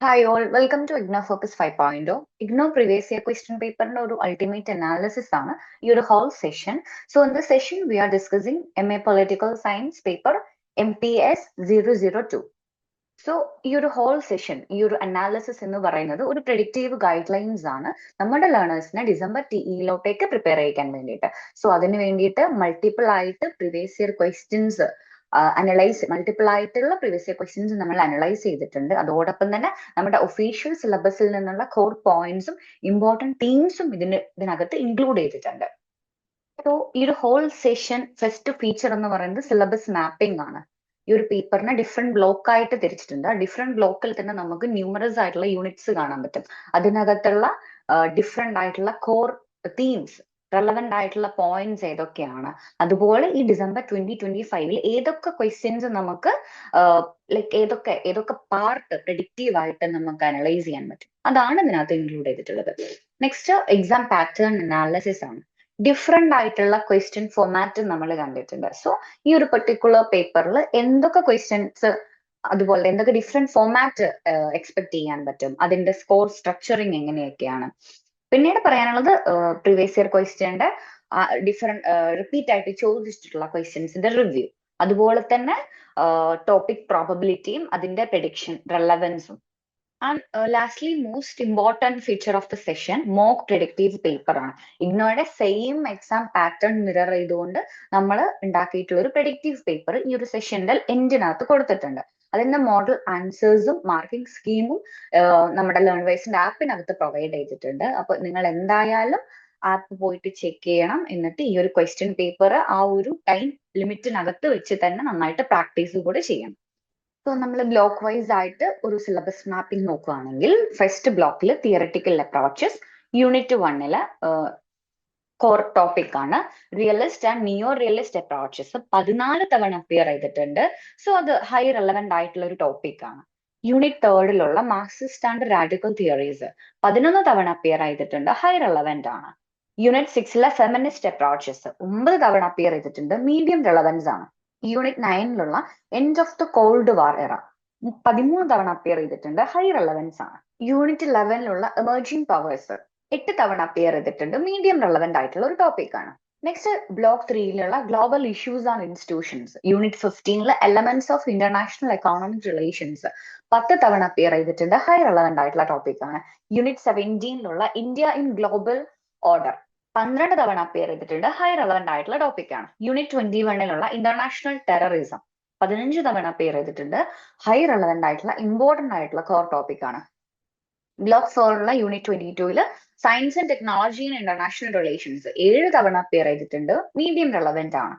Hi all, welcome to IGNA Focus 5.0. IGNA previous year question paper ഒരു ultimate analysis ആണ് ഈ ഒരു whole session. So in this session we are discussing MA Political Science paper MPS 002. So ഈ ഒരു whole session ഈ ഒരു analysis എന്ന് പറയുന്നത് ഒരു on ഗൈഡ് ലൈൻസ് ആണ് നമ്മുടെ ലേണേഴ്സിനെ ഡിസംബർ ടിഇയിലോട്ടേക്ക് പ്രിപ്പയർ ചെയ്യിക്കാൻ വേണ്ടിയിട്ട് സോ അതിന് വേണ്ടിയിട്ട് മൾട്ടിപ്പിൾ ആയിട്ട് previous year questions analyse multiple ആയിട്ടുള്ള പ്രീവിയസ് ഇയർ ക്വസ്റ്റ്യൻസ് നമ്മൾ അനലൈസ് ചെയ്തിട്ടുണ്ട്. അതോടൊപ്പം തന്നെ നമ്മുടെ ഒഫീഷ്യൽ സിലബസിൽ നിന്നുള്ള കോർ പോയിന്റ്സും ഇമ്പോർട്ടന്റ് തീംസും ഇതിന് ഇതിനകത്ത് ഇൻക്ലൂഡ് ചെയ്തിട്ടുണ്ട്. സോ ഈ ഒരു ഹോൾ സെഷൻ ഫസ്റ്റ് ഫീച്ചർ എന്ന് പറയുന്നത് സിലബസ് മാപ്പിംഗ് ആണ്. ഈ ഒരു പേപ്പറിനെ ഡിഫറെന്റ് ബ്ലോക്ക് ആയിട്ട് തിരിച്ചിട്ടുണ്ട്. ഡിഫറെന്റ് ബ്ലോക്കിൽ തന്നെ നമുക്ക് ന്യൂമറസ് ആയിട്ടുള്ള യൂണിറ്റ്സ് കാണാൻ പറ്റും. അതിനകത്തുള്ള ഡിഫറെന്റ് ആയിട്ടുള്ള കോർ തീംസ് റെലവെന്റ് ആയിട്ടുള്ള പോയിന്റ്സ് ഏതൊക്കെയാണ്? അതുപോലെ ഈ ഡിസംബർ ട്വന്റി ട്വന്റി ഫൈവിൽ ഏതൊക്കെ ക്വസ്റ്റ്യൻസ് നമുക്ക് ലൈക്ക് ഏതൊക്കെ ഏതൊക്കെ പാർട്ട് പ്രഡിക്റ്റീവ് ആയിട്ട് നമുക്ക് അനലൈസ് ചെയ്യാൻ പറ്റും? അതാണ് ഇതിനകത്ത് ഇൻക്ലൂഡ് ചെയ്തിട്ടുള്ളത്. നെക്സ്റ്റ് എക്സാം പാറ്റേൺ അനാലിസിസ് ആണ്. ഡിഫറെന്റ് ആയിട്ടുള്ള ക്വസ്റ്റ്യൻ ഫോർമാറ്റ് നമ്മൾ കണ്ടിട്ടുണ്ട്. സോ ഈ ഒരു പെർട്ടിക്കുലർ പേപ്പറിൽ എന്തൊക്കെ ക്വസ്റ്റ്യൻസ് അതുപോലെ എന്തൊക്കെ ഡിഫറെന്റ് ഫോർമാറ്റ് എക്സ്പെക്ട് ചെയ്യാൻ പറ്റും? അതിന്റെ സ്കോർ സ്ട്രക്ചറിങ് എങ്ങനെയൊക്കെയാണ്? പിന്നീട് പറയാനുള്ളത് പ്രീവിയസ് ഇയർ ക്വസ്റ്റ്യന്റെ ഡിഫറെന്റ് റിപ്പീറ്റ് ആയിട്ട് ചോദിച്ചിട്ടുള്ള ക്വസ്റ്റ്യൻസിന്റെ റിവ്യൂ അതുപോലെ തന്നെ ടോപ്പിക് പ്രോബബിലിറ്റിയും അതിന്റെ prediction റെലവൻസും and lastly most important feature of the session mock predictive paper ആണ്. ഇഗ്നോയുടെ സെയിം എക്സാം പാറ്റേൺ മിറർ ചെയ്തുകൊണ്ട് നമ്മൾ ഉണ്ടാക്കിയിട്ടുള്ള ഒരു പ്രിഡിക്റ്റീവ് പേപ്പർ ഈ ഒരു സെഷന്റെ എൻഡിനകത്ത് കൊടുത്തിട്ടുണ്ട്. അതിന്റെ മോഡൽ ആൻസേഴ്സും മാർക്കിംഗ് സ്കീമും നമ്മുടെ ലേൺ വൈസിന്റെ ആപ്പിനകത്ത് പ്രൊവൈഡ് ചെയ്തിട്ടുണ്ട്. അപ്പൊ നിങ്ങൾ എന്തായാലും ആപ്പ് പോയിട്ട് ചെക്ക് ചെയ്യണം. എന്നിട്ട് ഈ ഒരു ക്വസ്റ്റ്യൻ പേപ്പർ ആ ഒരു ടൈം ലിമിറ്റിനകത്ത് വെച്ച് തന്നെ നന്നായിട്ട് പ്രാക്ടീസ് കൂടെ ചെയ്യണം. സോ നമ്മൾ ബ്ലോക്ക് വൈസ് ആയിട്ട് ഒരു സിലബസ് മാപ്പിംഗ് നോക്കുകയാണെങ്കിൽ ഫസ്റ്റ് ബ്ലോക്കിൽ തിയറട്ടിക്കൽ അപ്രോച്ചസ് യൂണിറ്റ് വണ്ണിൽ കോർ ടോപ്പിക് ആണ്. Realist and neo realist approaches പതിനാല് തവണ അപ്പിയർ ചെയ്തിട്ടുണ്ട്. സോ അത് ഹൈ റെലവെന്റ് ആയിട്ടുള്ള ഒരു ടോപ്പിക് ആണ്. യൂണിറ്റ് തേർഡിലുള്ള മാർക്സിസ്റ്റ് ആൻഡ് റാഡിക്കൽ തിയറീസ് പതിനൊന്ന് തവണ അപ്പിയർ ചെയ്തിട്ടുണ്ട്. ഹൈ റെലവെന്റ് ആണ്. യൂണിറ്റ് സിക്സിലെ ഫെമിനിസ്റ്റ് അപ്രോച്ചസ് ഒമ്പത് തവണ അപ്പിയർ ചെയ്തിട്ടുണ്ട്. മീഡിയം റെലവൻസ് ആണ്. Unit നയനിലുള്ള end of the cold war era പതിമൂന്ന് തവണ അപ്പിയർ ചെയ്തിട്ടുണ്ട്. ഹൈ റെലവൻസ് ആണ്. യൂണിറ്റ് ഇലവനിലുള്ള എമർജിംഗ് പവേഴ്സ് എട്ട് തവണ അപ്പിയർ ചെയ്തിട്ടുണ്ട്. മീഡിയം റെലവെന്റ് ആയിട്ടുള്ള ഒരു ടോപ്പിക് ആണ്. Next block ത്രീയിലുള്ള global issues and institutions unit ഫിഫ്റ്റീനിലെ elements of international economic relations പത്ത് തവണ അപ്പിയർ ചെയ്തിട്ടുണ്ട്. ഹൈ റെലവെന്റ് ആയിട്ടുള്ള ടോപ്പിക് ആണ്. യൂണിറ്റ് സെവന്റീനിലുള്ള ഇന്ത്യ ഇൻ ഗ്ലോബൽ ഓർഡർ പന്ത്രണ്ട് തവണ അപ്പിയർ ചെയ്തിട്ടുണ്ട്. ഹൈ റെലവെന്റ് ആയിട്ടുള്ള ടോപ്പിക് ആണ്. യൂണിറ്റ് ട്വന്റി വണ്ണിലുള്ള ഇന്റർനാഷണൽ ടെററിസം പതിനഞ്ച് തവണ അപ്പിയർ ചെയ്തിട്ടുണ്ട്. ഹൈ റെലവെന്റ് ആയിട്ടുള്ള ഇമ്പോർട്ടന്റ് ആയിട്ടുള്ള കോർ ടോപ്പിക് ആണ്. ബ്ലോക്ക് ഫോറിലുള്ള യൂണിറ്റ് ട്വന്റി ടൂവിൽ science and technology and international relations ഏഴ് തവണ അപ്പിയർ ചെയ്തിട്ടുണ്ട്. മീഡിയം റെലവെന്റ് ആണ്.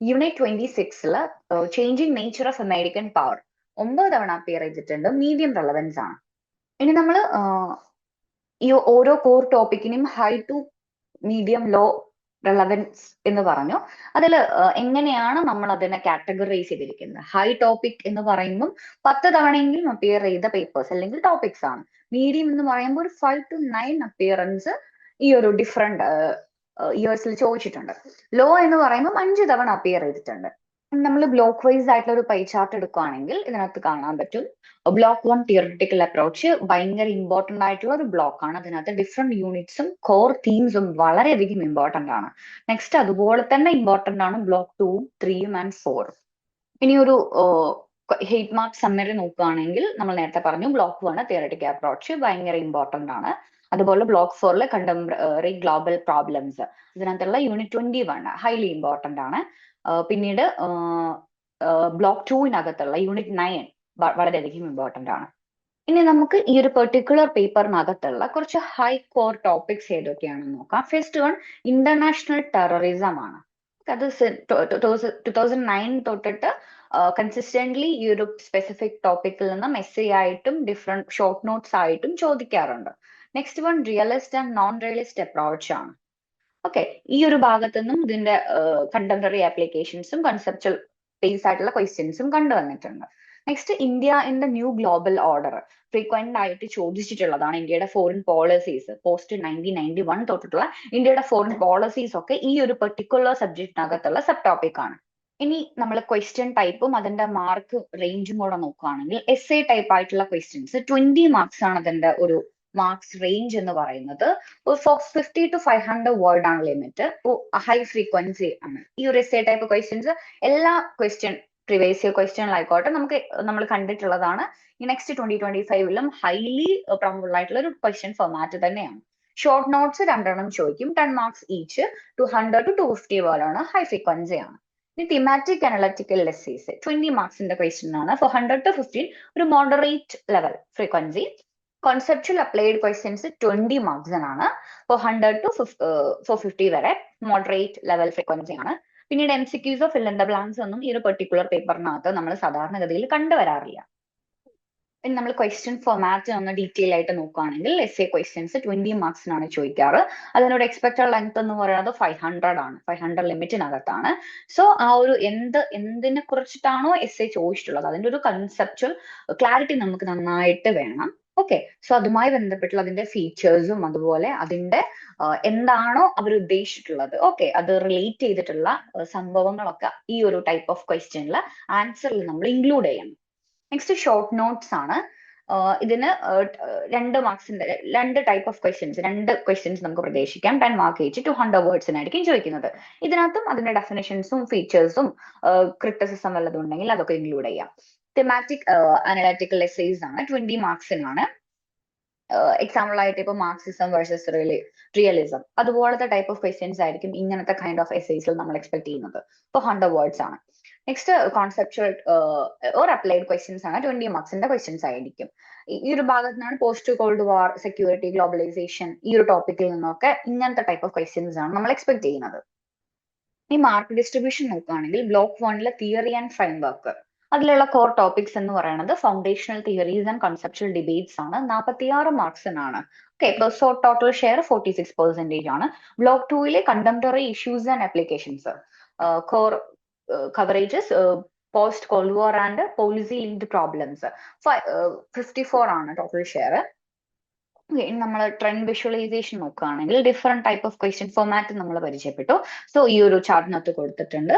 യൂണിറ്റ് ട്വന്റി സിക്സിൽ changing nature of American power ഒമ്പത് തവണ അപ്പിയർ ചെയ്തിട്ടുണ്ട്. മീഡിയം റെലവൻസ് ആണ്. ഇനി നമ്മൾ ഈ ഓരോ core ടോപ്പിക്കിനും high to medium low relevance എന്ന് പറഞ്ഞു. അതിൽ എങ്ങനെയാണ് നമ്മൾ അതിനെ കാറ്റഗറൈസ് ചെയ്തിരിക്കുന്നത്? ഹൈ ടോപ്പിക് എന്ന് പറയുമ്പം പത്ത് തവണയെങ്കിലും അപ്പിയർ ചെയ്ത പേപ്പേഴ്സ് അല്ലെങ്കിൽ ടോപ്പിക്സ് ആണ്. മീഡിയം എന്ന് പറയുമ്പോൾ ഒരു ഫൈവ് ടു നയൻ അപ്പിയറൻസ് ഈ ഒരു ഡിഫറെന്റ് ഇയേഴ്സിൽ ചോദിച്ചിട്ടുണ്ട്. ലോ എന്ന് പറയുമ്പോൾ അഞ്ച് തവണ അപ്പിയർ ചെയ്തിട്ടുണ്ട്. നമ്മൾ ബ്ലോക്ക് വൈസ് ആയിട്ടുള്ള ഒരു പൈ ചാർട്ട് എടുക്കുകയാണെങ്കിൽ ഇതിനകത്ത് കാണാൻ പറ്റും. ബ്ലോക്ക് വൺ തിയറട്ടിക്കൽ അപ്രോച്ച് ഭയങ്കര ഇമ്പോർട്ടന്റ് ആയിട്ടുള്ള ഒരു ബ്ലോക്ക് ആണ്. അതിനകത്ത് ഡിഫറെന്റ് യൂണിറ്റ്സും കോർ തീംസും വളരെയധികം ഇമ്പോർട്ടന്റ് ആണ്. നെക്സ്റ്റ് അതുപോലെ തന്നെ ഇമ്പോർട്ടന്റ് ആണ് ബ്ലോക്ക് ടൂവും ത്രീയും ആൻഡ് ഫോറും ഇനി ഒരു ഹെയ്റ്റ് മാർക്ക് സമ്മറി നോക്കുകയാണെങ്കിൽ നമ്മൾ നേരത്തെ പറഞ്ഞു ബ്ലോക്ക് വൺ തിയറട്ടിക്കൽ അപ്രോച്ച് ഭയങ്കര ഇമ്പോർട്ടന്റ് ആണ്. അതുപോലെ ബ്ലോക്ക് ഫോറിൽ കണ്ടംപററി ഗ്ലോബൽ പ്രോബ്ലംസ് ഇതിനകത്തുള്ള unit twenty one highly important ആണ് പിന്നീട് ബ്ലോക്ക് ടൂവിനകത്തുള്ള യൂണിറ്റ് നയൻ വളരെയധികം ഇമ്പോർട്ടന്റ് ആണ്. ഇനി നമുക്ക് ഈ ഒരു പെർട്ടിക്കുലർ പേപ്പറിനകത്തുള്ള കുറച്ച് ഹൈ കോർ ടോപ്പിക്സ് ഏതൊക്കെയാണെന്ന് നോക്കാം. ഫസ്റ്റ് വൺ ഇന്റർനാഷണൽ ടെററിസം ആണ്. അത് ടു തൗസൻഡ് നയൻ തൊട്ടിട്ട് കൺസിസ്റ്റന്റ്ലി ഈ ഒരു സ്പെസിഫിക് ടോപ്പിക്കിൽ നിന്നും മെസ്സി ആയിട്ടും ഡിഫറെന്റ് ഷോർട്ട് നോട്ട്സ് ആയിട്ടും ചോദിക്കാറുണ്ട്. Next one realist and non realist approach ആണ്. ഓക്കെ ഈ ഒരു ഭാഗത്തു നിന്നും ഇതിന്റെ കണ്ടംപററി ആപ്ലിക്കേഷൻസും കൺസെപ്ച്വൽ ബേസ് ആയിട്ടുള്ള ക്വസ്റ്റ്യൻസും കണ്ടുവന്നിട്ടുണ്ട് next India in the new global order frequent ആയിട്ട് ചോദിച്ചിട്ടുള്ളതാണ് ഇന്ത്യയുടെ foreign policies post nineteen ninety one തൊട്ടിട്ടുള്ള ഇന്ത്യയുടെ ഫോറിൻ പോളിസീസ് ഒക്കെ ഈ ഒരു പെർട്ടിക്കുലർ സബ്ജക്റ്റിനകത്തുള്ള സബ് ടോപ്പിക് ആണ്. ഇനി നമ്മൾ ക്വസ്റ്റ്യൻ ടൈപ്പും അതിന്റെ മാർക്ക് റേഞ്ചും കൂടെ നോക്കുകയാണെങ്കിൽ എസ് എ ടൈപ്പ് ആയിട്ടുള്ള ക്വസ്റ്റ്യൻസ് ട്വന്റി മാർക്സ് ആണ് അതിന്റെ ഒരു മാർക്സ് റേഞ്ച് എന്ന് പറയുന്നത്. Fifty to five hundred word ആണ് ലിമിറ്റ് ഹൈ ഫ്രീക്വൻസി ആണ് ഈ ഒരു എസ് എ ടൈപ്പ് ക്വസ്റ്റ്യൻസ് എല്ലാ ക്വസ്റ്റ്യൻ പ്രിവേസ് ഇയർ ക്വസ്റ്റ്യനിലായിക്കോട്ടെ നമുക്ക് നമ്മൾ കണ്ടിട്ടുള്ളതാണ്. ഈ നെക്സ്റ്റ് ട്വന്റി ട്വന്റി ഫൈവിലും ഹൈലി പ്രൊബിൾ ആയിട്ടുള്ള ഒരു ക്വസ്റ്റ്യൻ ഫോർമാറ്റ് തന്നെയാണ്. ഷോർട്ട് നോട്ട്സ് രണ്ടെണ്ണം ചോദിക്കും. Ten marks each two hundred to two fifty ആണ്. ഹൈ ഫ്രീക്വൻസി ആണ്. ഇനി തിമാറ്റിക് അനലറ്റിക്കൽ ലെസീസ് ട്വന്റി മാർക്സിന്റെ ക്വസ്റ്റ്യൻ ആണ്. ഫോർ ഹൺഡ്രഡ് ടു ഫിഫ്റ്റീൻ ഒരു moderate level frequency conceptual applied questions twenty മാർക്സിനാണ് four hundred to four fifty വരെ moderate level frequency ആണ്. പിന്നീട് M C Qs or fill in the blanks ഒന്നും ഈ ഒരു particular പേപ്പറിനകത്ത് നമ്മൾ സാധാരണഗതിയിൽ കണ്ടുവരാറില്ല. ഇനി നമ്മൾ ക്വസ്റ്റ്യൻ ഫോമാറ്റ് ഒന്ന് ഡീറ്റെയിൽ ആയിട്ട് നോക്കുകയാണെങ്കിൽ എസ് എ ക്വസ്റ്റ്യൻസ് ട്വന്റി മാർക്സിനാണ് ചോദിക്കാറ്. അതിനോട് എക്സ്പെക്ടഡ് ലെങ്ത് എന്ന് പറയുന്നത് ഫൈവ് ഹൺഡ്രഡ് ആണ്. ഫൈവ് ഹൺഡ്രഡ് ലിമിറ്റിനകത്താണ് സോ ആ ഒരു എന്ത് എന്തിനെ കുറിച്ചിട്ടാണോ എസ് എ ചോദിച്ചിട്ടുള്ളത്? അതിന്റെ ഒരു കൺസെപ്ച്വൽ ക്ലാരിറ്റി നമുക്ക് നന്നായിട്ട് വേണം. ഓക്കെ സോ അതുമായി ബന്ധപ്പെട്ടുള്ള അതിന്റെ ഫീച്ചേഴ്സും അതുപോലെ അതിന്റെ എന്താണോ അവർ ഉദ്ദേശിച്ചിട്ടുള്ളത്. ഓക്കെ അത് റിലേറ്റ് ചെയ്തിട്ടുള്ള സംഭവങ്ങളൊക്കെ ഈ ഒരു ടൈപ്പ് ഓഫ് ക്വസ്റ്റ്യനിൽ ആൻസറിൽ നമ്മൾ ഇൻക്ലൂഡ് ചെയ്യണം. നെക്സ്റ്റ് ഷോർട്ട് നോട്ട്സ് ആണ്. ഇതിന് രണ്ട് മാർക്സിന്റെ രണ്ട് ടൈപ്പ് ഓഫ് ക്വസ്റ്റ്യൻസ് രണ്ട് ക്വസ്റ്റ്യൻസ് നമുക്ക് പ്രതീക്ഷിക്കാം. ടെൻ മാർക്ക് വെച്ച് ടു ഹൺഡ്രഡ് വേർഡ്സിനായിരിക്കും ചോദിക്കുന്നത്. ഇതിനകത്തും അതിന്റെ ഡെഫിനേഷൻസും ഫീച്ചേഴ്സും ക്രിറ്റിസിസം വല്ലതും ഉണ്ടെങ്കിൽ അതൊക്കെ ഇൻക്ലൂഡ് ചെയ്യാം. തെമാറ്റിക് അനലാറ്റിക്കൽ എസ്സേസ് ആണ്. ട്വന്റി മാർക്സിനാണ് എക്സാമ്പിൾ ആയിട്ട് ഇപ്പൊ മാർക്സിസം വേഴ്സസ് റിയലിസം അതുപോലത്തെ ടൈപ്പ് ഓഫ് ക്വസ്റ്റ്യൻസ് ആയിരിക്കും ഇങ്ങനത്തെ കൈൻഡ് ഓഫ് എസേസിൽ നമ്മൾ എക്സ്പെക്ട് ചെയ്യുന്നത്. ഇപ്പൊ ഹൺഡ്രഡ് വേർഡ്സ് ആണ്. Next conceptual or applied questions ആണ് ട്വന്റി മാർക്സിന്റെ ക്വസ്റ്റ്യൻസ് ആയിരിക്കും. ഈ ഒരു ഭാഗത്ത് നിന്നാണ് post cold war security globalisation ഈ ഒരു ടോപ്പിക്കിൽ നിന്നൊക്കെ ഇങ്ങനത്തെ ടൈപ്പ് ഓഫ് ക്വസ്റ്റ്യൻസ് ആണ് നമ്മൾ എക്സ്പെക്ട് ചെയ്യുന്നത്. ഈ മാർക്ക് ഡിസ്ട്രിബ്യൂഷൻ നോക്കുകയാണെങ്കിൽ ബ്ലോക്ക് വണ്ണിലെ തിയറി ആൻഡ് ഫ്രെയിംവർക്ക് അതിലുള്ള കോർ ടോപ്പിക്സ് എന്ന് പറയുന്നത് foundational theories and conceptual debates ആണ്. നാൽപ്പത്തിയാറ് മാർക്സിനാണ് okay so total share forty six percentage ആണ്. Block ടൂയിലെ contemporary issues and applications core coverages post cold war and policy linked problems fifty four ആണ് total share നമ്മൾ trend visualisation നോക്കുകയാണെങ്കിൽ different type of question format നമ്മൾ പരിചയപ്പെട്ടു. So ഈ ഒരു ചാർട്ടിനകത്ത് കൊടുത്തിട്ടുണ്ട്.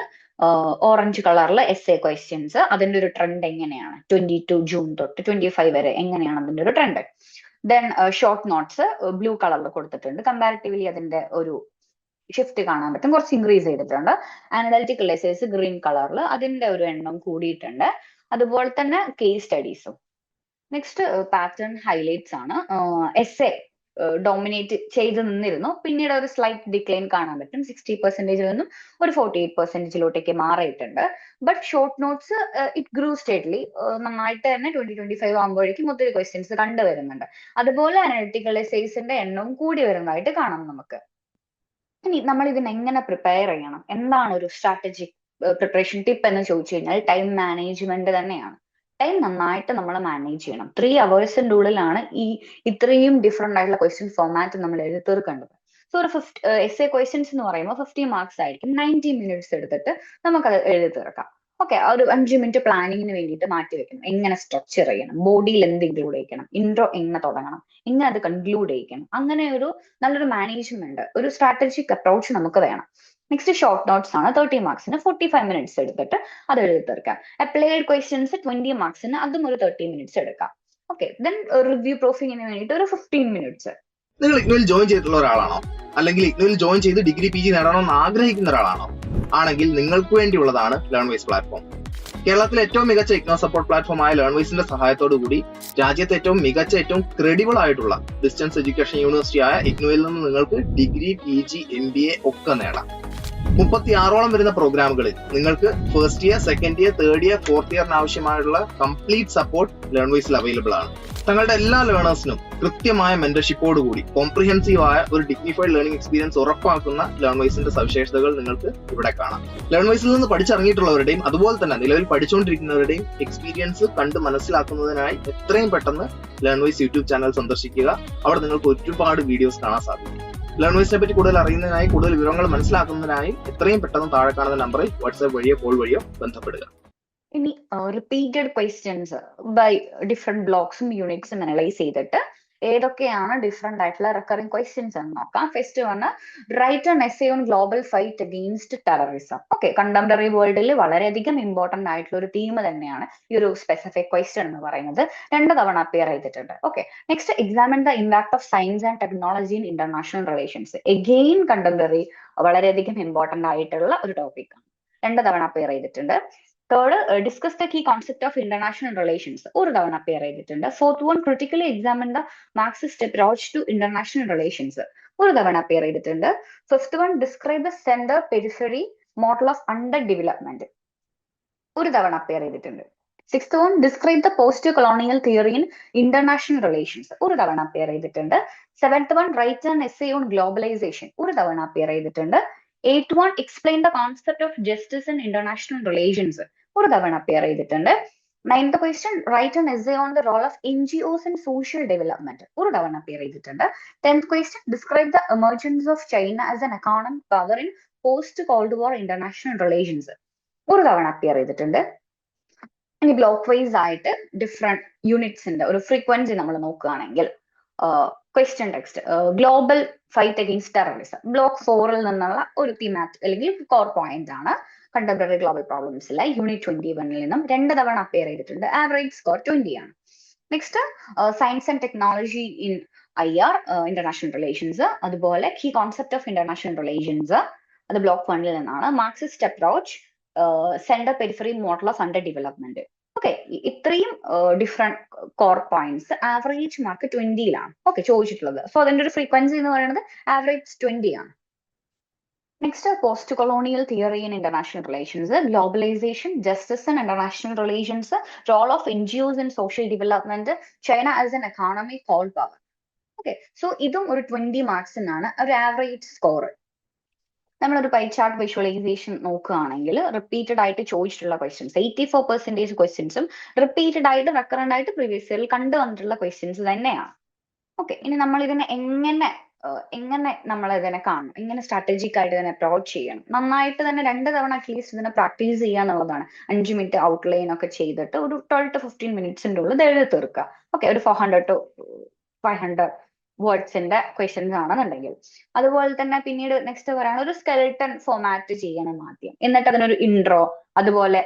Orange കളറിൽ എസ് എ ക്വസ്റ്റ്യൻസ് അതിന്റെ ഒരു ട്രെൻഡ് എങ്ങനെയാണ്? ട്വന്റി ടു ജൂൺ തൊട്ട് ട്വന്റി ഫൈവ് വരെ എങ്ങനെയാണ് അതിന്റെ ഒരു trend then short notes blue കളറിൽ കൊടുത്തിട്ടുണ്ട്. കമ്പാരിറ്റീവ്ലി അതിന്റെ ഒരു ഷിഫ്റ്റ് കാണാൻ പറ്റും. കുറച്ച് ഇൻക്രീസ് ചെയ്തിട്ടുണ്ട്. അനലറ്റിക്കൽ എസേസ് ഗ്രീൻ കളറിൽ അതിന്റെ ഒരു എണ്ണം കൂടിയിട്ടുണ്ട്. അതുപോലെ തന്നെ കേസ് സ്റ്റഡീസും നെക്സ്റ്റ് പാറ്റേൺ ഹൈലൈറ്റ്സ് ആണ്. എസ് എ ഡോമിനേറ്റ് ചെയ്ത് നിന്നിരുന്നു. പിന്നീട് ഒരു സ്ലൈറ്റ് ഡിക്ലൈൻ കാണാൻ പറ്റും. സിക്സ്റ്റി പെർസെന്റേജിൽ നിന്നും ഒരു ഫോർട്ടി എയ്റ്റ് പെർസെന്റേജിലോട്ടേക്ക് മാറിയിട്ടുണ്ട് but short notes it grew steadily നന്നായിട്ട് തന്നെ ട്വന്റി ട്വന്റി ഫൈവ് ആകുമ്പോഴേക്കും ഒത്തിരി ക്വസ്റ്റ്യൻസ് കണ്ടുവരുന്നുണ്ട് അതുപോലെ അനലിറ്റിക്കൽ ന്റെ എണ്ണവും കൂടി വരുന്നതായിട്ട് കാണാം നമുക്ക്. ഇനി നമ്മൾ ഇതിന് എങ്ങനെ പ്രിപ്പയർ ചെയ്യണം? എന്താണ് ഒരു സ്ട്രാറ്റജിക് പ്രിപ്പറേഷൻ ടിപ്പ് എന്ന് ചോദിച്ചു കഴിഞ്ഞാൽ ടൈം മാനേജ്മെന്റ് തന്നെയാണ്. ടൈം നന്നായിട്ട് നമ്മൾ മാനേജ് ചെയ്യണം. ത്രീ അവേഴ്സിന്റെ ഉള്ളിലാണ് ഈ ഇത്രയും ഡിഫറെന്റ് ആയിട്ടുള്ള ക്വസ്റ്റ്യൻ ഫോമാറ്റ് നമ്മൾ എഴുതി തീർക്കേണ്ടത്. സോ ഒരു ഫിഫ്റ്റി എസ് എ ക്വസ്റ്റ്യൻസ് എന്ന് പറയുമ്പോൾ ഫിഫ്റ്റി മാർക്സ് ആയിരിക്കും. നയന്റി മിനിറ്റ്സ് എടുത്തിട്ട് നമുക്കത് എഴുതി തീർക്കാം. ഓക്കെ ഒരു അഞ്ച് മിനിറ്റ് പ്ലാനിങ്ങിന് വേണ്ടിയിട്ട് മാറ്റി വെക്കണം. എങ്ങനെ സ്ട്രക്ചർ ചെയ്യണം? ബോഡിയിൽ എന്ത് ഇൻക്ലൂഡ് ചെയ്യണം ഇൻട്രോ എങ്ങനെ തുടങ്ങണം? എങ്ങനെ അത് കൺക്ലൂഡ് ചെയ്യിക്കണം? അങ്ങനെ ഒരു നല്ലൊരു മാനേജ്മെന്റ് ഒരു സ്ട്രാറ്റജിക് അപ്രോച്ച് നമുക്ക് വേണം. നെക്സ്റ്റ് ഷോർട്ട് നോട്ട്സ് ആണ് തേർട്ടി മാർക്സിന് ഫോർട്ടി ഫൈവ് മിനിറ്റ്സ് എടുത്തിട്ട് അത് എഴുതി തീർക്കാം. അപ്ലൈഡ് ക്വസ്റ്റ്യൻസ് ട്വന്റി മാർക്സിന് അതും ഒരു തേർട്ടി മിനിറ്റ്സ് എടുക്കാം. ഓക്കെ ദെൻ റിവ്യൂ പ്രൂഫിങ്ങിന് വേണ്ടിയിട്ട് ഒരു ഫിഫ്റ്റീൻ മിനിറ്റ്സ് നിങ്ങൾ ഇഗ്നോയിൽ ജോയിൻ ചെയ്തിട്ടുള്ള ഒരാളാണോ? അല്ലെങ്കിൽ ഇഗ്നോയിൽ ജോയിൻ ചെയ്ത് ഡിഗ്രി പി ജി നേടണമെന്ന് ആഗ്രഹിക്കുന്ന ഒരാളാണോ? ആണെങ്കിൽ നിങ്ങൾക്ക് വേണ്ടിയുള്ളതാണ് ലേൺ വൈസ് പ്ലാറ്റ്ഫോം കേരളത്തിലെ ഏറ്റവും മികച്ച ഇഗ്നോ സപ്പോർട്ട് പ്ലാറ്റ്ഫോമായ ലേൺ വൈസിന്റെ സഹായത്തോടു കൂടി രാജ്യത്തെ ഏറ്റവും മികച്ച ഏറ്റവും ക്രെഡിബിൾ ആയിട്ടുള്ള ഡിസ്റ്റൻസ് എഡ്യൂക്കേഷൻ യൂണിവേഴ്സിറ്റി ആയ ഇഗ്നോയിൽ നിന്ന് നിങ്ങൾക്ക് degree P G M B A ഒക്കെ നേടാം. മുപ്പത്തി ആറോളം വരുന്ന പ്രോഗ്രാമുകളിൽ നിങ്ങൾക്ക് first year second year third year fourth ഇയറിന് ആവശ്യമായുള്ള കംപ്ലീറ്റ് സപ്പോർട്ട് ലേൺ വൈസിൽ അവൈലബിൾ ആണ്. തങ്ങളുടെ എല്ലാ ലേണേഴ്സിനും കൃത്യമായ മെന്റർഷിപ്പോട് കൂടി കോംപ്രിഹെൻസീവ് ആയ ഒരു ഡിഗ്നിഫൈഡ് ലേണിംഗ് എക്സ്പീരിയൻസ് ഉറപ്പാക്കുന്ന ലേൺവൈസിന്റെ സവിശേഷതകൾ നിങ്ങൾക്ക് ഇവിടെ കാണാം. ലേൺവൈസിൽ നിന്ന് പഠിച്ചിറങ്ങിയിട്ടുള്ളവരുടെയും അതുപോലെ തന്നെ നിലവിൽ പഠിച്ചുകൊണ്ടിരിക്കുന്നവരുടെയും എക്സ്പീരിയൻസ് കണ്ട് മനസ്സിലാക്കുന്നതിനായി എത്രയും പെട്ടെന്ന് ലേൺവൈസ് യൂട്യൂബ് ചാനൽ സന്ദർശിക്കുക. അവിടെ നിങ്ങൾക്ക് ഒരുപാട് വീഡിയോസ് കാണാൻ സാധിക്കും. ലേൺവൈസിനെ പറ്റി കൂടുതൽ അറിയുന്നതിനായി കൂടുതൽ വിവരങ്ങൾ മനസ്സിലാക്കുന്നതിനായി എത്രയും പെട്ടെന്ന് താഴെ കാണുന്ന നമ്പറിൽ വാട്സാപ്പ് വഴിയോ കോൾ വഴിയോ ബന്ധപ്പെടുക. ഇനി റിപ്പീറ്റഡ് ക്വസ്റ്റ്യൻസ് ബൈ ഡിഫറെന്റ് ബ്ലോക്സും യൂണിറ്റ്സും അനലൈസ് ചെയ്തിട്ട് ഏതൊക്കെയാണ് ഡിഫറെന്റ് ആയിട്ടുള്ള റെക്കറിംഗ് ക്വസ്റ്റ്യൻസ് എന്ന് നോക്കാം. First one write an essay on global fight against terrorism okay contemporary വേൾഡിൽ വളരെയധികം ഇമ്പോർട്ടന്റ് ആയിട്ടുള്ള ഒരു തീം തന്നെയാണ് ഈ ഒരു സ്പെസിഫിക് ക്വസ്റ്റ്യൻ എന്ന് പറയുന്നത്. രണ്ട് തവണ അപ്പിയർ ചെയ്തിട്ടുണ്ട്. Okay next examine the impact of science and technology in international relations again contemporary വളരെയധികം ഇമ്പോർട്ടന്റ് ആയിട്ടുള്ള ഒരു ടോപ്പിക് ആണ്. രണ്ട് തവണ അപ്പിയർ ചെയ്തിട്ടുണ്ട്. Third discuss the key concept of international relations ഒരു തവണ അപ്പിയർ ചെയ്തിട്ടുണ്ട്. Fourth one critically examine the Marxist approach to international relations ഒരു തവണ അപ്പിയർ ചെയ്തിട്ടുണ്ട്. Fifth one describe the centre periphery model of underdevelopment ഒരു തവണ അപ്പിയർ ചെയ്തിട്ടുണ്ട്. Sixth one describe the post colonial theory in international relations ഒരു തവണ appear ചെയ്തിട്ടുണ്ട്. Seventh one write and essay on globalisation ഒരു തവണ അപ്പിയർ ചെയ്തിട്ടുണ്ട്. Eight one explain the concept of justice in international relations ഒരു തവണ അപ്പിയർ ചെയ്തിട്ടുണ്ട്. Ninth question write and essay on the role of N G Os in social development ഒരു തവണ appear ചെയ്തിട്ടുണ്ട്. Tenth question describe the emergence of China as an economic power in post cold war international relations ഒരു തവണ appear ചെയ്തിട്ടുണ്ട്. ഇനി block wise ആയിട്ട് different യൂണിറ്റ്സിന്റെ ഒരു ഫ്രീക്വൻസി നമ്മൾ നോക്കുകയാണെങ്കിൽ question text global fight against terrorism block ഫോറിൽ നിന്നുള്ള ഒരു തീമാറ്റ് അല്ലെങ്കിൽ കോർ പോയിന്റ് ആണ്. കണ്ടംപററി ഗ്ലോബൽ പ്രോബ്ലംസിലെ യൂണിറ്റ് ട്വന്റി വണ്ണിൽ നിന്നും രണ്ട് തവണ അപ്പിയർ ചെയ്തിട്ടുണ്ട്. ആവറേജ് സ്കോർ ട്വന്റി ആണ്. Next science and technology in I R international relations അതുപോലെ key concept of international relations അത് ബ്ലോക്ക് വണ്ണിൽ നിന്നാണ്. Marxist approach centre periphery model of under development okay ഇത്രയും different core points average mark ട്വന്റിയിലാണ് okay ചോദിച്ചിട്ടുള്ളത്. So അതിന്റെ ഒരു frequency എന്ന് പറയുന്നത് ആവറേജ് ട്വന്റി ആണ്. Next post colonial theory in international relations globalisation justice and international relations role of N G Os in social development China as an economy call power okay so ഇതും ഒരു twenty മാർക്സിനാണ് ഒരു average score നമ്മളൊരു pie chart visualisation നോക്കുകയാണെങ്കിൽ repeated ആയിട്ട് ചോദിച്ചിട്ടുള്ള questions eighty four percentage ക്വസ്റ്റ്യൻസും repeated ആയിട്ട് റെക്കറന്റ് ആയിട്ട് പ്രീവിയസ് ഇയറിൽ കണ്ടു വന്നിട്ടുള്ള ക്വസ്റ്റ്യൻസ് തന്നെയാണ്. ഓക്കെ ഇനി നമ്മൾ ഇതിനെ എങ്ങനെ എങ്ങനെ നമ്മൾ ഇതിനെ കാണണം? എങ്ങനെ സ്ട്രാറ്റജിക് ആയിട്ട് ഇതിനെ അപ്രോച്ച് ചെയ്യണം? നന്നായിട്ട് തന്നെ രണ്ട് തവണ അറ്റ്ലീസ്റ്റ് ഇതിനെ പ്രാക്ടീസ് ചെയ്യുക എന്നുള്ളതാണ്. അഞ്ച് മിനിറ്റ് ഔട്ട്ലൈൻ ഒക്കെ ചെയ്തിട്ട് ഒരു ട്വൽവ് ടു ഫിഫ്റ്റീൻ മിനിറ്റ്സിന്റെ ഉള്ളിൽ എഴുതി തീർക്കുക. ഓക്കെ ഒരു four hundred to five hundred വേർഡ്സിന്റെ questions ആണെന്നുണ്ടെങ്കിൽ. അതുപോലെ തന്നെ പിന്നീട് നെക്സ്റ്റ് പറയുന്നത് ഒരു സ്കെൽട്ടൺ ഫോമാറ്റ് ചെയ്യണം ആദ്യം. എന്നിട്ട് അതിനൊരു ഇൻട്രോ അതുപോലെ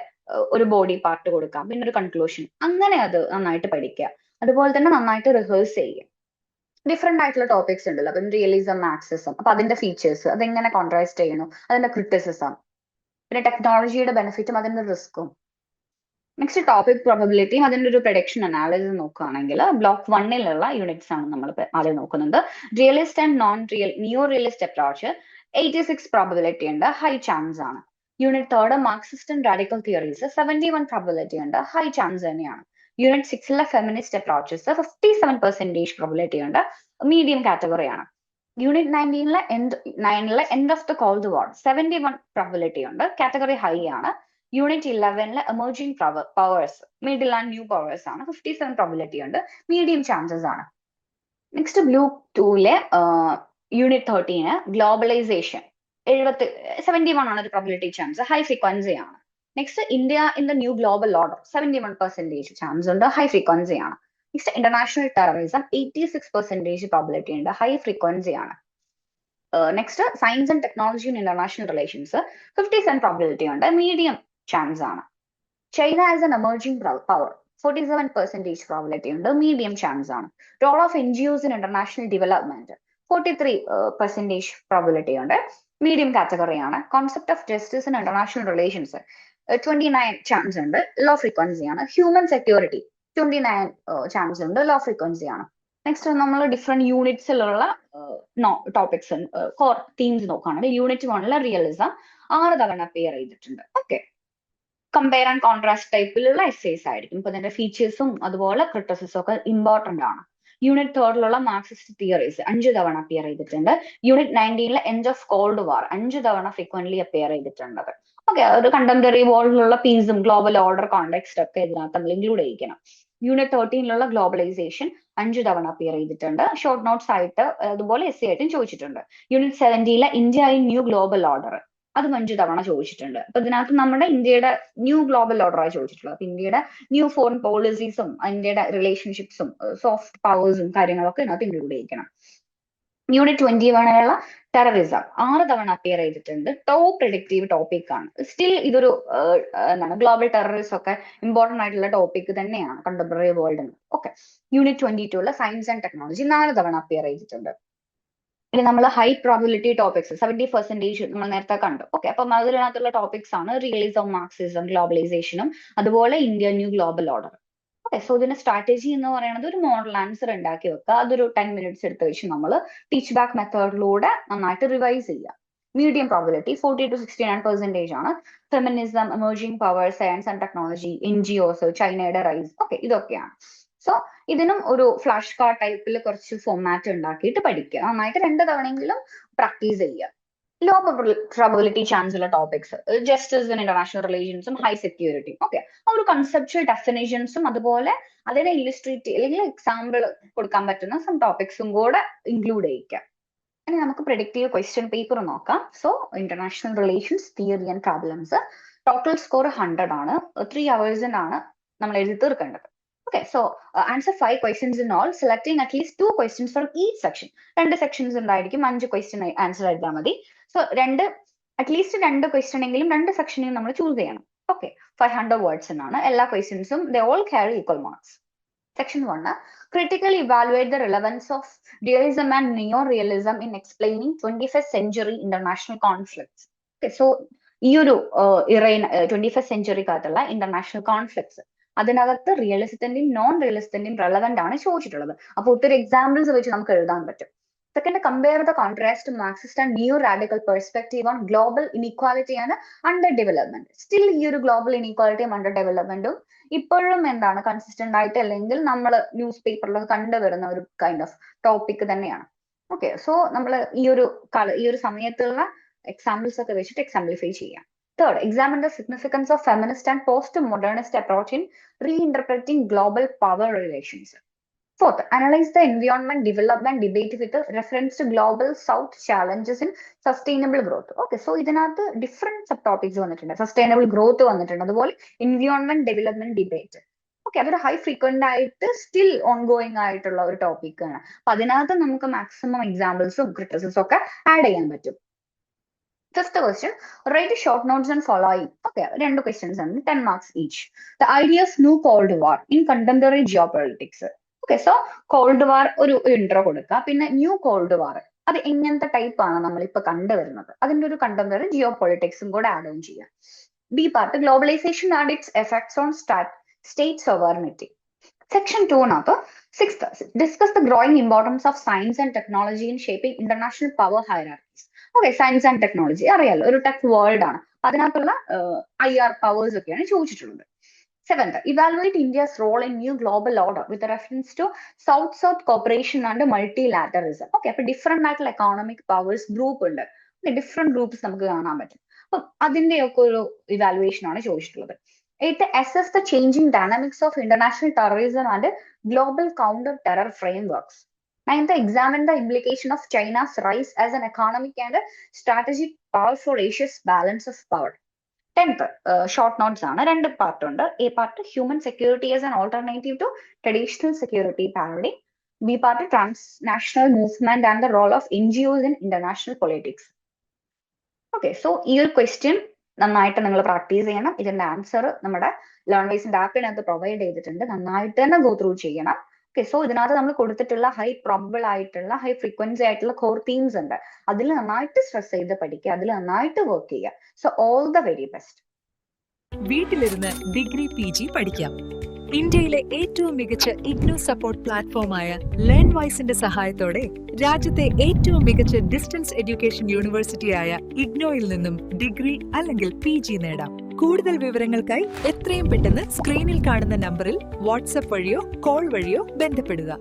ഒരു ബോഡി പാർട്ട് കൊടുക്കാം. പിന്നെ ഒരു കൺക്ലൂഷൻ അങ്ങനെ അത് നന്നായിട്ട് പഠിക്കുക. അതുപോലെ തന്നെ നന്നായിട്ട് റിഹേഴ്സ് ചെയ്യുക. ഡിഫറെന്റ് ആയിട്ടുള്ള ടോപ്പിക്സ് ഉണ്ടല്ലോ. അപ്പം റിയലിസം മാക്സിസം അപ്പൊ അതിന്റെ ഫീച്ചേഴ്സ് അതെങ്ങനെ കോൺട്രാസ്റ്റ് ചെയ്യണോ അതിന്റെ ക്രിറ്റിസിസം പിന്നെ ടെക്നോളജിയുടെ ബെനിഫിറ്റും അതിന്റെ റിസ്ക്കും നെക്സ്റ്റ് ടോപ്പിക് പ്രോബിലിറ്റിയും അതിന്റെ ഒരു പ്രൊഡക്ഷൻ അനാലിസിസ് നോക്കുകയാണെങ്കിൽ ബ്ലോക്ക് വണ്ണിലുള്ള യൂണിറ്റ്സ് ആണ് നമ്മൾ ആദ്യം നോക്കുന്നത്. Realist and non real neo realist approach eighty six probability ഉണ്ട് ഹൈ ചാൻസ് ആണ്. Unit third Marxist and radical theories seventy one probability ഉണ്ട് ഹൈ ചാൻസ് തന്നെയാണ്. Unit സിക്സിലെ feminist approaches fifty seven percentage probability ഉണ്ട്. Medium category ആണ്. Unit നയന്റീനിലെ end നയനിലെ end of the cold war seventy one probability ഉണ്ട്. Category high ആണ്. Unit ഇലവനിലെ emerging powers middle and new powers ആണ്. Fifty seven probability ഉണ്ട്. Medium chances ആണ്. Next blue ടൂലെ unit thirteen globalisation എഴുപത്തി seventy one ആണ് ഒരു പ്രോബിലിറ്റി ചാൻസ് ഹൈ ഫ്രീക്വൻസി ആണ്. Next India in the new global order seventy one percentage chance ഉണ്ട് high frequency ആണ്. Next international terrorism eighty six percentage probability ഉണ്ട് high frequency ആണ്. Next science and technology in international relations fifty seven probability ഉണ്ട് medium chance ആണ്. China as an emerging power forty seven percentage probability ഉണ്ട് medium chance ആണ്. Role of N G Os in international development forty three percentage probability ഉണ്ട് medium category ആണ്. Concept of justice in international relations twenty nine chance ഉണ്ട്. Low frequency ആണ്. Human security twenty nine chance ഉണ്ട്. Low frequency ആണ്. Next നമ്മൾ different യൂണിറ്റ്സിലുള്ള topics core themes നോക്കുകയാണെങ്കിൽ unit വണ്ണിലെ റിയലിസം ആറ് തവണ അപ്പിയർ ചെയ്തിട്ടുണ്ട്. ഓക്കെ കമ്പയർ ആൻഡ് കോൺട്രാസ്റ്റ് ടൈപ്പിലുള്ള എസ്സേസ് ആയിരിക്കും. ഇപ്പൊ ഇതിന്റെ ഫീച്ചേഴ്സും അതുപോലെ ക്രിട്ടസിസും ഒക്കെ ഇമ്പോർട്ടന്റ് ആണ്. യൂണിറ്റ് തേർഡിലുള്ള മാർക്സിസ്റ്റ് തിയറീസ് അഞ്ച് തവണ അപ്പിയർ ചെയ്തിട്ടുണ്ട്. യൂണിറ്റ് നയന്റീനിലെ എൻഡ് ഓഫ് കോൾഡ് വാർ അഞ്ച് തവണ ഫ്രീക്വന്റ്ലി അപ്പിയർ ചെയ്തിട്ടുണ്ട് ഓക്കെ ഒരു കണ്ടംപററി വേൾഡിലുള്ള പീസും ഗ്ലോബൽ ഓർഡർ കോണ്ടെക്സ്റ്റ് ഒക്കെ ഇതിനകത്ത് നമ്മൾ ഇൻക്ലൂഡ് ചെയ്യിക്കണം. യൂണിറ്റ് തേർട്ടീനിലുള്ള ഗ്ലോബലൈസേഷൻ അഞ്ച് തവണ അപ്പിയർ ചെയ്തിട്ടുണ്ട്. ഷോർട്ട് നോട്ട്സ് ആയിട്ട് അതുപോലെ എസ് ആയിട്ടും ചോദിച്ചിട്ടുണ്ട്. Unit സെവന്റിയിലെ India in new global order അതും അഞ്ച് തവണ ചോദിച്ചിട്ടുണ്ട്. അപ്പൊ ഇതിനകത്ത് നമ്മുടെ ഇന്ത്യയുടെ ന്യൂ ഗ്ലോബൽ ഓർഡർ ആയി ചോദിച്ചിട്ടുള്ളത്. അപ്പൊ ഇന്ത്യയുടെ ന്യൂ ഫോറിൻ പോളിസീസും ഇന്ത്യയുടെ റിലേഷൻഷിപ്സും സോഫ്റ്റ് പവേഴ്സും കാര്യങ്ങളൊക്കെ ഇതിനകത്ത് ഇൻക്ലൂഡ് ചെയ്യിക്കണം. യൂണിറ്റ് ട്വന്റി വണ്ണിലുള്ള ടെററിസം ആറ് തവണ അപ്പിയർ ചെയ്തിട്ടുണ്ട്. ടോപ്പ് പ്രിഡിക്റ്റീവ് ടോപ്പിക് ആണ്. സ്റ്റിൽ ഇതൊരു എന്താണ് ഗ്ലോബൽ ടെററിസം ഒക്കെ ഇമ്പോർട്ടന്റ് ആയിട്ടുള്ള ടോപ്പിക് തന്നെയാണ്. കണ്ടംപററി വേൾഡിന് ഓക്കെ യൂണിറ്റ് ട്വന്റി ടു ഉള്ള സയൻസ് ആൻഡ് ടെക്നോളജി നാല് തവണ അപ്പിയർ ചെയ്തിട്ടുണ്ട്. ഇനി നമ്മൾ high probability topics seventy percentage നമ്മൾ നേരത്തെ കണ്ടു. ഓക്കെ അപ്പം അതിനകത്തുള്ള ടോപ്പിക്സ് ആണ് റിയലിസം മാർക്സിസം ഗ്ലോബലൈസേഷനും അതുപോലെ India new global order so ഇതിന്റെ സ്ട്രാറ്റജി എന്ന് പറയുന്നത് ഒരു മോഡൽ ആൻസർ ഉണ്ടാക്കി വെക്കുക. അതൊരു ടെൻ മിനിറ്റ്സ് എടുത്ത് വെച്ച് നമ്മൾ ടീച്ച് ബാക്ക് മെത്തേഡിലൂടെ നന്നായിട്ട് റിവൈസ് ചെയ്യുക. Medium probability forty two sixty nine percentage ആണ്. Feminism emerging power science and technology N G Os ചൈനയുടെ റൈസ് ഓക്കെ ഇതൊക്കെയാണ്. സോ ഇതിനും ഒരു ഫ്ലാഷ് കാർഡ് ടൈപ്പിൽ കുറച്ച് ഫോമാറ്റ് ഉണ്ടാക്കിയിട്ട് പഠിക്കുക. നന്നായിട്ട് രണ്ട് തവണയെങ്കിലും പ്രാക്ടീസ് ചെയ്യുക. ലോ പ്രോബിലിറ്റി ചാൻസ് ഉള്ള ടോപ്പിക്സ് ജസ്റ്റിസ് ഇൻ ഇന്റർനാഷണൽ റിലേഷൻസും ഹൈ സെക്യൂരിറ്റി ഓക്കെ ആ ഒരു കൺസെപ്ച്വൽ ഡെഫിനേഷൻസും അതുപോലെ അതിനെ ഇലിസ്ട്രേറ്റ് അല്ലെങ്കിൽ എക്സാമ്പിൾ കൊടുക്കാൻ പറ്റുന്ന സം ടോപ്പിക്സും കൂടെ ഇൻക്ലൂഡ് ചെയ്യിക്കാം. ഇനി നമുക്ക് പ്രഡിക്റ്റീവ് ക്വസ്റ്റ്യൻ പേപ്പർ നോക്കാം. So international relations theory and problems total score hundred ആണ്. ത്രീ അവേഴ്സിനാണ് നമ്മൾ എഴുതി തീർക്കേണ്ടത്. Okay so answer five questions in all selecting at least two questions from each section രണ്ട് സെക്ഷൻസ് ഉണ്ടായിരിക്കും അഞ്ച് ക്വസ്റ്റ്യൻ ആൻസർ എഴുതാൽ മതി. സോ രണ്ട് അറ്റ്ലീസ്റ്റ് രണ്ട് ക്വസ്റ്റ്യൻ എങ്കിലും രണ്ട് സെക്ഷനിൽ നമ്മൾ ചൂസ് ചെയ്യണം. ഓക്കെ ഫൈവ് ഹൺഡ്രഡ് വേർഡ്സ് എന്നാണ്. എല്ലാ ക്വസ്റ്റ്യൻസും the all carry equal marks section one critically evaluate the relevance of realism and neo-realism in explaining 21st century international conflicts. Okay, so ഈ ഒരു ഇറൈൻ ട്വന്റി ഫസ്റ്റ് സെഞ്ചുറിക്കകത്തുള്ള ഇന്റർനാഷണൽ കോൺഫ്ലിക്ട്സ് അതിനകത്ത് റിയലിസത്തിന്റെയും non റിയലിസത്തിന്റെയും relevant ആണ് ചോദിച്ചിട്ടുള്ളത്. അപ്പൊ ഒത്തിരി എക്സാമ്പിൾസ് വെച്ച് നമുക്ക് എഴുതാൻ പറ്റും. Second compare the contrast Marxist and new radical perspective on global inequality and under development still ഈ ഒരു ഗ്ലോബൽ ഇനീക്വാലിറ്റിയും അണ്ടർ ഡെവലപ്മെന്റും ഇപ്പോഴും എന്താണ് കൺസിസ്റ്റന്റ് ആയിട്ട് അല്ലെങ്കിൽ നമ്മൾ ന്യൂസ് പേപ്പറിലൊക്കെ കണ്ടുവരുന്ന ഒരു കൈൻഡ് ഓഫ് ടോപ്പിക് തന്നെയാണ്. ഓക്കെ സോ നമ്മൾ ഈ ഒരു ഈ ഒരു സമയത്തുള്ള എക്സാമ്പിൾസ് ഒക്കെ വെച്ചിട്ട് എക്സാംപ്ലിഫൈ ചെയ്യാം. Examine the significance of feminist and post modernist approach in reinterpreting global power relations fourth analyse the environment development debate with reference to global south challenges in sustainable growth okay so ഇതിനകത്ത് different sub topics വന്നിട്ടുണ്ട്. Sustainable growth വന്നിട്ടുണ്ട്. അതുപോലെ environment development debate okay അതൊരു high frequent ആയിട്ട് still on going ആയിട്ടുള്ള ഒരു ടോപ്പിക്കാണ് അപ്പൊ അതിനകത്ത് നമുക്ക് മാക്സിമം എക്സാമ്പിൾസും ക്രിറ്റിസിസും ഒക്കെ ആഡ് ചെയ്യാൻ പറ്റും. Fifth question write short notes and following okay രണ്ട് ക്വസ്റ്റ്യൻസ് ആണ്. Ten marks each the ideas new cold war in contemporary geo politics okay so cold war ഒരു ഇൻട്രോ കൊടുക്കുക പിന്നെ ന്യൂ കോൾഡ് വാർ അത് എങ്ങനത്തെ ടൈപ്പ് ആണ് നമ്മൾ ഇപ്പൊ കണ്ടുവരുന്നത്? അതിന്റെ ഒരു കണ്ടംപററി ജിയോ പൊളിറ്റിക്സും കൂടെ ആഡ് ഓൺ ചെയ്യാം. B part globalisation and its effects on stat state sovereignty section ടൂനകത്ത് six discuss the growing importance of science and technology in shaping international power hierarchies okay science and technology അറിയാലോ ഒരു tech world ആണ്. അതിനകത്തുള്ള I R powers ഒക്കെയാണ് ചോദിച്ചിട്ടുള്ളത്. Seventh evaluate India's role in new global order with reference to south south cooperation and multilateralism okay അപ്പൊ different ആയിട്ടുള്ള economic powers group ഉണ്ട്. Different groups നമുക്ക് കാണാൻ പറ്റും. അപ്പൊ അതിന്റെയൊക്കെ ഒരു ഇവാലുവേഷൻ ആണ് ചോദിച്ചിട്ടുള്ളത്. Eighth assess the changing dynamics of international terrorism and global counter terror frameworks Ninth, examine the implication of China's rise as an economic and strategic power for Asia's balance of power. Tenth short notes ആണ്. രണ്ട് part ഉണ്ട് A part human security as an alternative to traditional security paradigm B part transnational movement and the role of N G Os in international politics okay so ഈ ഒരു question നന്നായിട്ട് നിങ്ങൾ practice ചെയ്യണം. ഇതിന്റെ answer നമ്മുടെ learn വൈസിന്റെ ആപ്പിനകത്ത് provide ചെയ്തിട്ടുണ്ട്. നന്നായിട്ട് തന്നെ ഗോ ത്രൂ ചെയ്യണം. ഓക്കെ സോ ഇതിനകത്ത് നമ്മൾ കൊടുത്തിട്ടുള്ള ഹൈ പ്രോബിൾ ആയിട്ടുള്ള ഹൈ ഫ്രീക്വൻസി ആയിട്ടുള്ള കോർ തീംസ് ഉണ്ട്. അതിൽ നന്നായിട്ട് സ്ട്രെസ് ചെയ്ത് പഠിക്കുക അതിൽ നന്നായിട്ട് വർക്ക് ചെയ്യുക. So all the very best വീട്ടിലിരുന്ന് ഡിഗ്രി പി ജി പഠിക്കാം. ഇന്ത്യയിലെ ഏറ്റവും മികച്ച ഇഗ്നോ സപ്പോർട്ട് പ്ലാറ്റ്ഫോമായ ലേൺ വൈസിന്റെ സഹായത്തോടെ രാജ്യത്തെ ഏറ്റവും മികച്ച ഡിസ്റ്റൻസ് എഡ്യൂക്കേഷൻ യൂണിവേഴ്സിറ്റിയായ ഇഗ്നോയിൽ നിന്നും ഡിഗ്രി അല്ലെങ്കിൽ പി നേടാം. കൂടുതൽ വിവരങ്ങൾക്കായി എത്രയും പെട്ടെന്ന് സ്ക്രീനിൽ കാണുന്ന നമ്പറിൽ വാട്സ്ആപ്പ് വഴിയോ കോൾ വഴിയോ ബന്ധപ്പെടുക.